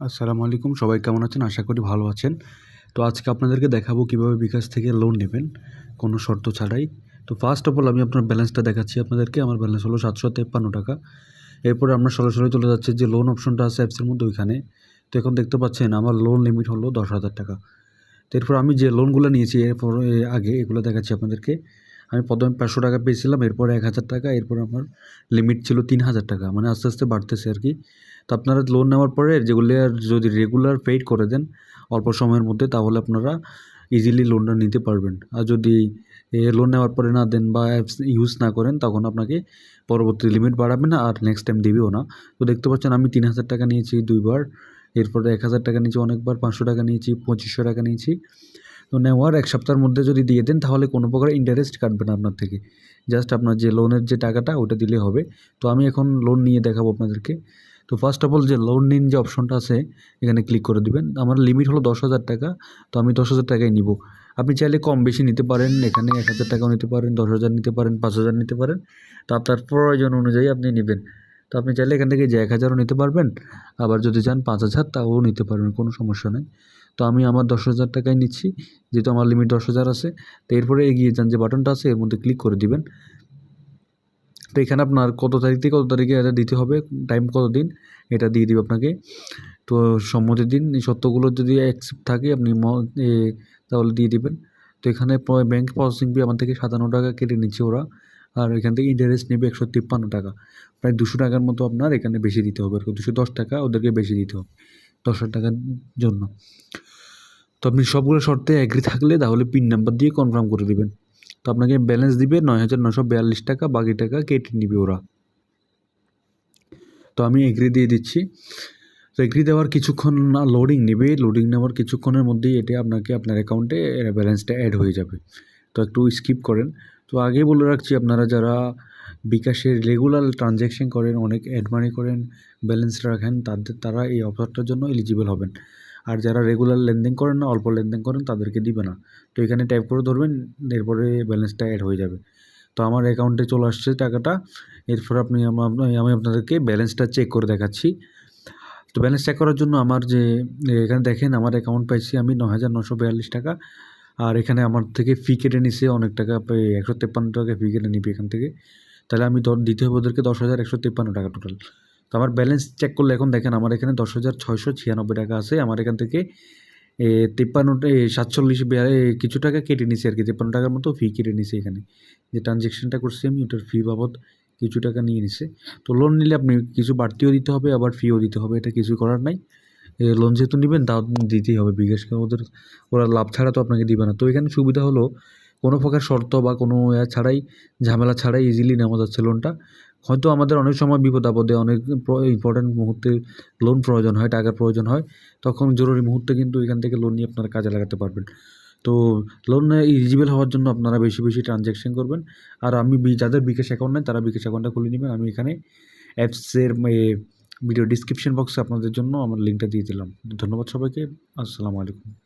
আসসালামু আলাইকুম। সবাই কেমন আছেন? আশা করি ভালো আছেন। তো আজকে আপনাদেরকে দেখাবো কীভাবে বিকাশ থেকে লোন নেবেন, কোনো শর্ত ছাড়াই। তো ফার্স্ট অফ অল আমি আপনার ব্যালেন্সটা দেখাচ্ছি আপনাদেরকে। আমার ব্যালেন্স হলো সাতশো তেপ্পান্ন টাকা। এরপরে আমরা সরাসরি চলে যাচ্ছে যে লোন অপশনটা আছে অ্যাপসের মধ্যে ওইখানে। তো এখন দেখতে পাচ্ছেন আমার লোন লিমিট হলো দশ হাজার টাকা। তো এরপর আমি যে লোনগুলো নিয়েছি এরপর আগে এগুলো দেখাচ্ছি আপনাদেরকে। আমি প্রথমে পাঁচশো টাকা পেয়েছিলাম, এরপরে এক হাজার টাকা, এরপর আমার লিমিট ছিল তিন হাজার টাকা মানে আস্তে আস্তে বাড়তেছে আর কি। তো আপনারা লোন নেওয়ার পরে যেগুলি আর যদি রেগুলার পেইড করে দেন, অল্প সময়ের মধ্যে তাহলে আপনারা ইজিলি লোনটা নিতে পারবেন। আর যদি লোন নেওয়ার পরে না দেন বা অ্যাপস ইউজ না করেন, তখন আপনাকে পরবর্তী লিমিট বাড়াবে না আর নেক্সট টাইম দিবেও না। তো দেখতে পাচ্ছেন আমি তিন হাজার টাকা নিয়েছি দুইবার, এরপরে এক হাজার টাকা নিয়েছি অনেকবার, পাঁচশো টাকা নিয়েছি, পঁচিশশো টাকা নিয়েছি। তো নেওয়ার এক সপ্তাহের মধ্যে যদি দিয়ে দেন, তাহলে কোনো প্রকার ইন্টারেস্ট কাটবে না আপনার থেকে। জাস্ট আপনার যে লোনের যে টাকাটা, ওটা দিলে হবে। তো আমি এখন লোন নিয়ে দেখাবো আপনাদেরকে। তো ফার্স্ট অফ অল যে লোন নিন যে অপশনটা আছে, এখানে ক্লিক করে দিবেন। আমার লিমিট হলো দশ হাজার টাকা, তো আমি দশ হাজার টাকাই নিব। আপনি চাইলে কম বেশি নিতে পারেন, এখানে এক হাজার টাকাও নিতে পারেন, দশ হাজার নিতে পারেন, পাঁচ হাজার নিতে পারেন। তো আপনার প্রয়োজন অনুযায়ী আপনি নেবেন। তো আপনি চাইলে এখান থেকে যে এক হাজারও নিতে পারবেন, আবার যদি চান পাঁচ হাজার, তাও নিতে পারবেন, কোনো সমস্যা নেই। তো আমি আমার দশ হাজার টাকায় নিচ্ছি, যেহেতু আমার লিমিট দশ হাজার আছে। তো এরপরে এগিয়ে যান যে বাটনটা আছে, এর মধ্যে ক্লিক করে দিবেন। তো এখানে আপনার কত তারিখ থেকে কত তারিখে এটা দিতে হবে টাইম কত দিন, এটা দিয়ে দিবে আপনাকে। তো সম্মতির দিন, এই সত্যগুলো যদি অ্যাকসেপ্ট থাকে, আপনি তাহলে দিয়ে দিবেন। তো এখানে ব্যাঙ্ক প্রসেসিং ফি আমার থেকে সাতান্ন টাকা কেটে নিচ্ছে ওরা। আর এখান থেকে ইন্টারেস্ট নেবে একশো তিপ্পান্ন টাকা। প্রায় দুশো টাকার মতো আপনার এখানে বেশি দিতে হবে আর দুশো দশ টাকা ওদেরকে বেশি দিতে হবে দশ টাকার জন্য। তো আপনি সবগুলো শর্তে অ্যাগ্রি থাকলে তাহলে পিন নাম্বার দিয়ে কনফার্ম করে দেবেন। তো আপনাকে ব্যালেন্স দিবে নয় হাজার নশো বিয়াল্লিশ টাকা, বাকি টাকা কেটে নিবে ওরা। তো আমি এগ্রি দিয়ে দিচ্ছি। তো এগ্রি দেওয়ার কিছুক্ষণ না লোডিং নেবে লোডিং নেওয়ার কিছুক্ষণের মধ্যেই এটা আপনাকে আপনার অ্যাকাউন্টে ব্যালেন্সটা অ্যাড হয়ে যাবে। তো একটু স্কিপ করেন। তো আগে বলে রাখছি, আপনারা যারা বিকাশের রেগুলার ট্রানজ্যাকশন করেন, অনেক অ্যাড মানি করেন ব্যালেন্স রাখেন, তাদের, তারা এই অফারটার জন্য এলিজিবল হবেন। আর যারা রেগুলার লেনদেন করেন না, অল্প লেনদেন করেন, তাদেরকে দিবে না। তো এখানে টাইপ করে ধরবেন, এরপরে ব্যালেন্সটা অ্যাড হয়ে যাবে। তো আমার অ্যাকাউন্টে চলে আসছে টাকাটা। এরপর আপনি আমি আপনাদেরকে ব্যালেন্সটা চেক করে দেখাচ্ছি। তো ব্যালেন্স চেক করার জন্য আমার যে, এখানে দেখেন আমার অ্যাকাউন্ট পাইছি আমি ন হাজার নশো বিয়াল্লিশ টাকা। আর এখানে আমার থেকে ফি কেটে নিছে, অনেক টাকা একশো তেপ্পান্ন টাকা ফি কেটে নিবে এখান থেকে। তাহলে আমি দিতে হবে ওদেরকে দশ হাজার একশো তেপ্পান্ন টাকা টোটাল তো আমার ব্যালেন্স চেক করলে এখন দেখেন আমার এখানে দশ হাজার ছয়শো ছিয়ানব্বই টাকা আছে। আমার এখান থেকে তিপ্পান্ন সাতচল্লিশ কিছু টাকা কেটে নিছে আর কি। তিপ্পান্ন টাকার মতো ফি কেটে নিছে এখানে। যে ট্রানজ্যাকশনটা করছি আমি, ওটার ফি বাবদ কিছু টাকা নিয়ে নিছে। তো লোন নিলে আপনি কিছু বাড়তিও দিতে হবে, আবার ফিও দিতে হবে, এটা কিছু করার নাই। লোন যেহেতু নেবেন, তাও দিতেই হবে। বিকাশকে ওদের, ওরা লাভ ছাড়া তো আপনাকে দিবে না। তো এখানে সুবিধা হলো, কোনো প্রকার শর্ত বা কোনো ছাড়াই, ঝামেলা ছাড়াই ইজিলি নেওয়া যাচ্ছে লোনটা হয়তো আমাদের অনেক সময় বিপদ আপদে অনেক ইম্পর্ট্যান্ট মুহূর্তে লোন প্রয়োজন হয়, টাকার প্রয়োজন হয়, তখন জরুরি মুহূর্তে কিন্তু এখান থেকে লোন নিয়ে আপনারা কাজে লাগাতে পারবেন। তো লোন ইলিজিবল হওয়ার জন্য আপনারা বেশি বেশি ট্রানজ্যাকশন করবেন। আর আমি যাদের বিকাশ অ্যাকাউন্ট নেই, তারা বিকাশ অ্যাকাউন্টটা খুলে নেবেন। আমি এখানে অ্যাপসের ভিডিও ডিসক্রিপশন বক্সে আপনাদের জন্য আমার লিঙ্কটা দিয়ে দিলাম। ধন্যবাদ সবাইকে। আসসালামু আলাইকুম।